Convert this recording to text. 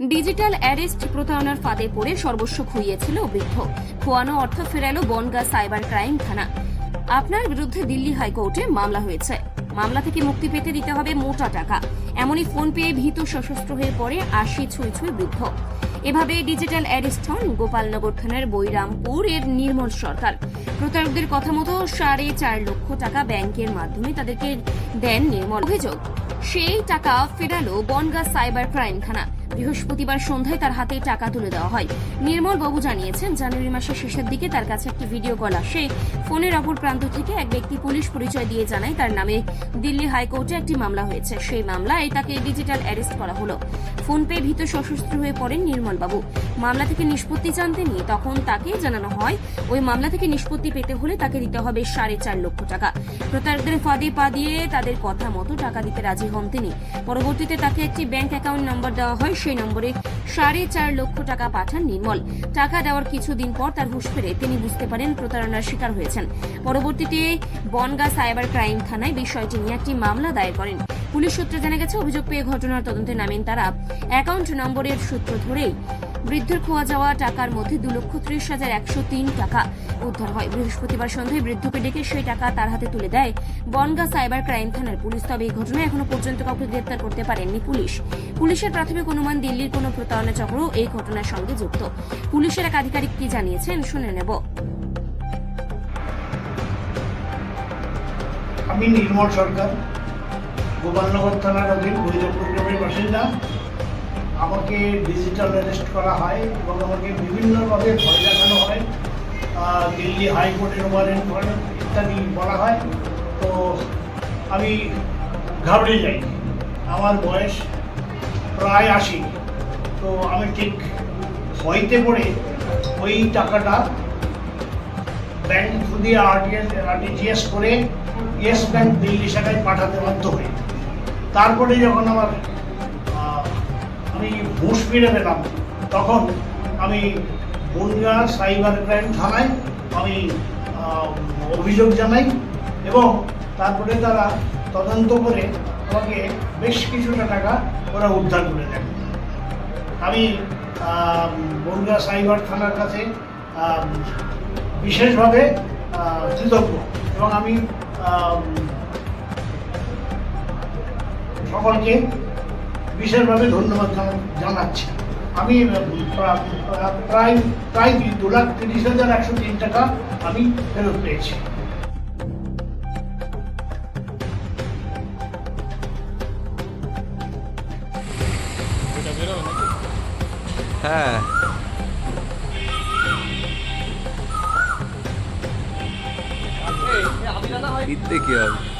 Digital arrest প্রতারণার ফাঁদে পড়ে সর্বস্ব খুইয়েছিল বৃদ্ধ খোয়ানো অর্থ ফেরালো বনগা সাইবার ক্রাইম থানা। আপনার বিরুদ্ধে দিল্লি হাইকোর্টে মামলা হয়েছে। মামলা থেকে মুক্তি পেতে দিতে হবে মোটা টাকা। এমনই ফোন পেয়ে ভীত সশস্ত্র হয়ে পড়ে আশি ছুঁই ছুঁই বৃদ্ধ এভাবে ডিজিটাল অ্যারেস্ট হন গোপালনগর থানার বৈরামপুর এর নির্মল সরকার। প্রতারকদের কথা মতো সাড়ে চার লক্ষ টাকা ব্যাংকের মাধ্যমে তাদেরকে দেন নির্মল। অভিযোগ, সেই টাকা ফেরালো বনগা সাইবার ক্রাইম থানা। বৃহস্পতিবার সন্ধ্যায় তার হাতে টাকা তুলে দেওয়া হয়। নির্মল বাবু জানিয়েছেন, জানুয়ারি মাসের শেষের দিকে তার কাছে একটি ভিডিও কল আসে। ফোনের অপর প্রান্ত থেকে এক ব্যক্তি পুলিশ পরিচয় দিয়ে জানায়, তার নামে দিল্লি হাইকোর্টে একটি মামলা হয়েছে। সেই মামলায় তাকে ডিজিটাল অ্যারেস্ট করা হলো। ফোন পেয়ে ভীত সশস্ত্র হয়ে পড়েন নির্মল বাবু। মামলা থেকে নিষ্পত্তি চান তিনি তখন তাকে জানানো হয়, ওই মামলা থেকে নিষ্পত্তি পেতে হলে তাকে দিতে হবে সাড়ে চার লক্ষ টাকা। প্রতারকদের ফাঁদে পা দিয়ে তাদের কথা মতো টাকা দিতে রাজি হন তিনি। পরবর্তীতে তাকে একটি ব্যাংক অ্যাকাউন্ট নম্বর দেওয়া হয় সেই নম্বরে সাড়ে চার লক্ষ টাকা পাঠান নির্মল। টাকা দেওয়ার কিছুদিন পর তার হুশ ফেরে তিনি বুঝতে পারেন প্রতারণার শিকার হয়েছেন। পরবর্তীতে বনগা সাইবার ক্রাইম থানায় বিষয়টি নিয়ে একটি মামলা দায়ের করেন। পুলিশ সূত্রে জানা গেছে, অভিযোগ পেয়ে ঘটনার তদন্তে নামেন তারা। অ্যাকাউন্ট নম্বরের সূত্র ধরেই বৃদ্ধের খোয়া যাওয়া টাকার মধ্যে দু লক্ষ ত্রিশ হাজার একশো তিন টাকা উদ্ধার হয়। বৃহস্পতিবার সন্ধ্যায় বৃদ্ধকে ডেকে সেই টাকা তার হাতে তুলে দেয়। বনগা সাইবার ক্রাইম থানার পুলিশ। তবে এই ঘটনায় এখনও পর্যন্ত কাউকে গ্রেপ্তার করতে পারেননি পুলিশ। পুলিশের প্রাথমিক অনুমান, দিল্লির কোনো প্রতারণা চক্র এই ঘটনার সঙ্গে যুক্ত। পুলিশের এক আধিকারিক কি জানিয়েছেন শুনে নেব। আমি নির্মল সরকার, গোপালনগর থানার অধীন বৈরপুর গ্রামের বাসিন্দা। আমাকে ডিজিটাল অ্যারেস্ট করা হয় এবং আমাকে বিভিন্নভাবে ভয় দেখানো হয়। দিল্লি হাইকোর্টের ওভারেন্ট ওয়ারেন্ট ইত্যাদি বলা হয়। তো আমি ঘাবড়ে যাই। আমার বয়স প্রায় আশি। তো আমি ঠিক ভয়তে পড়ে ওই টাকাটা ব্যাংক দিয়ে আরটিএস আরটিজিএস করে ইয়েস ব্যাংক দিল্লি শাখায় পাঠাতে বাধ্য হই। তারপরে যখন আমার ফিরে পেলাম তখন আমি বনগা সাইবার ক্রাইম থানায় আমি অভিযোগ জানাই এবং তারপরে তারা তদন্ত করে আমাকে বেশ কিছুটা টাকা ওরা উদ্ধার করে দেন আমি বনগা সাইবার থানার কাছে বিশেষভাবে কৃতজ্ঞ এবং আমি সকলকে বিশেষভাবে ধন্যবাদ জানাচ্ছি। আমি প্রায় প্রায় দু লাখ তিরিশ হাজার একশো তিন টাকা আমি ফেরত পেয়েছি। হ্যাঁ। থেকে হবে?